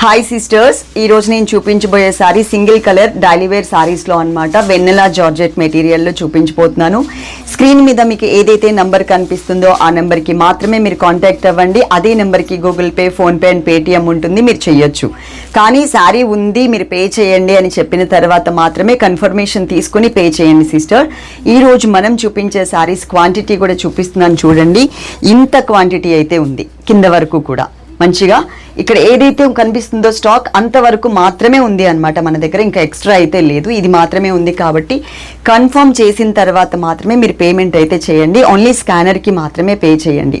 Hi sisters ఈ రోజు నేను చూపించబోయే సారీ సింగిల్ కలర్ డైలీవేర్ శారీస్లో అన్నమాట. వెన్నెలా జార్జెట్ మెటీరియల్లో చూపించబోతున్నాను. స్క్రీన్ మీద మీకు ఏదైతే నంబర్ కనిపిస్తుందో ఆ నెంబర్కి మాత్రమే మీరు కాంటాక్ట్ అవ్వండి. అదే నెంబర్కి Google Pay PhonePe and Paytm ఉంటుంది. మీరు చేయొచ్చు. కానీ శారీ ఉంది మీరు పే చేయండి అని చెప్పిన తర్వాత మాత్రమే కన్ఫర్మేషన్ తీసుకుని పే చేయండి సిస్టర్ ఈ రోజు మనం చూపించే శారీస్ క్వాంటిటీ కూడా చూపిస్తున్నాను చూడండి. ఇంత క్వాంటిటీ అయితే ఉంది. కింద వరకు కూడా. మంచిగా ఇక్కడ ఏదైతే కనిపిస్తుందో స్టాక్ అంతవరకు మాత్రమే ఉంది అన్నమాట మన దగ్గర. ఇంకా ఎక్స్ట్రా అయితే లేదు. ఇది మాత్రమే ఉంది కాబట్టి కన్ఫర్మ్ చేసిన తర్వాత మాత్రమే మీరు పేమెంట్ అయితే చేయండి. ఓన్లీ స్కానర్కి మాత్రమే పే చేయండి.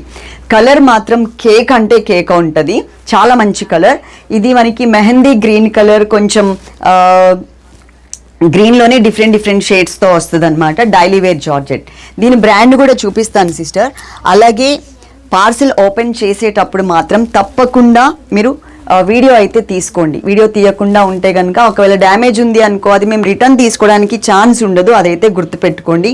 కలర్ మాత్రం కేక్ అంటే కేక్ ఉంటుంది. చాలా మంచి కలర్ ఇది మనకి మెహందీ గ్రీన్ కలర్ కొంచెం గ్రీన్లోనే డిఫరెంట్ డిఫరెంట్ షేడ్స్తో వస్తుంది అనమాట డైలీ వేర్ జార్జెట్. దీని బ్రాండ్ కూడా చూపిస్తాను సిస్టర్ అలాగే పార్సిల్ ఓపెన్ చేసేటప్పుడు మాత్రం తప్పకుండా మీరు వీడియో అయితే తీసుకోండి. వీడియో తీయకుండా ఉంటే కనుక ఒకవేళ డ్యామేజ్ ఉంది అనుకో అది మేము రిటర్న్ తీసుకోవడానికి ఛాన్స్ ఉండదు అదైతే గుర్తుపెట్టుకోండి.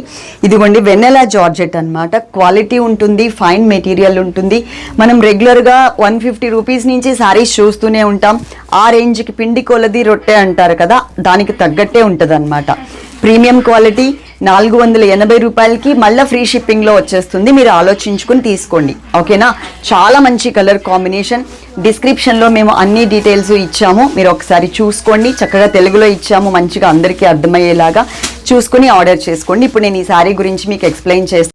ఇదిగోండి వెన్నెలా జార్జెట్ అనమాట క్వాలిటీ ఉంటుంది ఫైన్ మెటీరియల్ ఉంటుంది. మనం రెగ్యులర్గా వన్ ఫిఫ్టీ రూపీస్ నుంచి శారీస్ చూస్తూనే ఉంటాం. ఆ రేంజ్కి పిండి కొలది రొట్టె అంటారు కదా దానికి తగ్గట్టే ఉంటుంది ప్రీమియం క్వాలిటీ నాలుగు వందల ఎనభై రూపాయలకి మళ్ళీ ఫ్రీ షిప్పింగ్లో వచ్చేస్తుంది. మీరు ఆలోచించుకుని తీసుకోండి. ఓకేనా? చాలా మంచి కలర్ కాంబినేషన్. డిస్క్రిప్షన్లో మేము అన్ని డీటెయిల్స్ ఇచ్చాము. మీరు ఒకసారి చూసుకోండి. చక్కగా తెలుగులో ఇచ్చాము. మంచిగా అందరికీ అర్థమయ్యేలాగా చూసుకుని ఆర్డర్ చేసుకోండి. ఇప్పుడు నేను ఈ శారీ గురించి మీకు ఎక్స్ప్లెయిన్ చేస్తాను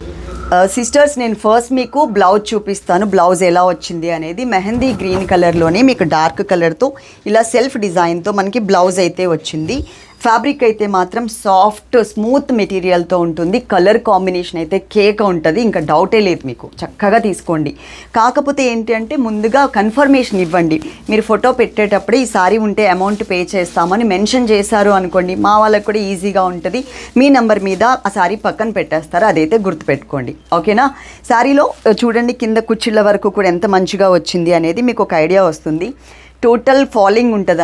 సిస్టర్స్ నేను ఫస్ట్ మీకు బ్లౌజ్ చూపిస్తాను. బ్లౌజ్ ఎలా వచ్చింది అనేది మెహందీ గ్రీన్ కలర్లోనే మీకు డార్క్ కలర్తో ఇలా సెల్ఫ్ డిజైన్తో మనకి బ్లౌజ్ అయితే వచ్చింది. ఫ్యాబ్రిక్ అయితే మాత్రం సాఫ్ట్ స్మూత్ మెటీరియల్తో ఉంటుంది. కలర్ కాంబినేషన్ అయితే కేక్ ఉంటుంది. ఇంకా డౌటే లేదు మీకు. చక్కగా తీసుకోండి. కాకపోతే ఏంటి అంటే ముందుగా కన్ఫర్మేషన్ ఇవ్వండి. మీరు ఫోటో పెట్టేటప్పుడే ఈ సారీ ఉంటే అమౌంట్ పే చేస్తామని మెన్షన్ చేశారు అనుకోండి. మా వాళ్ళకి కూడా ఈజీగా ఉంటుంది. మీ నెంబర్ మీద ఆ సారీ పక్కన పెట్టేస్తారు. అదైతే గుర్తుపెట్టుకోండి. ఓకేనా? శారీలో చూడండి కింద కుచ్చిళ్ళ వరకు కూడా ఎంత మంచిగా వచ్చింది అనేది మీకు ఒక ఐడియా వస్తుంది. టోటల్ ఫాలింగ్ ఉంటుంది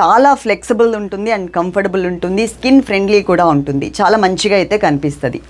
చాలా ఫ్లెక్సిబుల్ ఉంటుంది అండ్ కంఫర్టబుల్ ఉంటుంది. స్కిన్ ఫ్రెండ్లీ కూడా ఉంటుంది. చాలా మంచిగా అయితే కనిపిస్తుంది.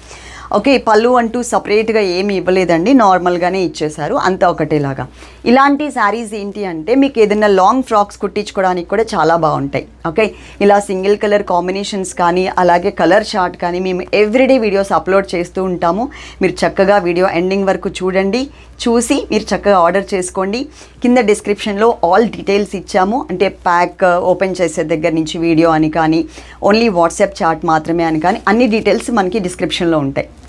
ఓకే పళ్ళు అంటూ సపరేట్గా ఏమి ఇవ్వలేదండి. నార్మల్గానే ఇచ్చేశారు. అంతా ఒకటేలాగా. ఇలాంటి శారీస్ ఏంటి అంటే మీకు ఏదైనా లాంగ్ ఫ్రాక్స్ కుట్టించుకోవడానికి కూడా చాలా బాగుంటాయి. ఓకే ఇలా సింగిల్ కలర్ కాంబినేషన్స్ కానీ అలాగే కలర్ షార్ట్ కానీ మేము ఎవ్రీడే వీడియోస్ అప్లోడ్ చేస్తూ ఉంటాము. మీరు చక్కగా వీడియో ఎండింగ్ వరకు చూడండి. చూసి మీరు చక్కగా ఆర్డర్ చేసుకోండి. కింద డిస్క్రిప్షన్లో ఆల్ డీటెయిల్స్ ఇచ్చాము. అంటే ప్యాక్ uh, ఓపెన్ చేసే దగ్గర నుంచి వీడియో అని కానీ ఓన్లీ వాట్సాప్ చాట్ మాత్రమే అని కానీ అన్ని డీటెయిల్స్ మనకి డిస్క్రిప్షన్లో ఉంటాయి.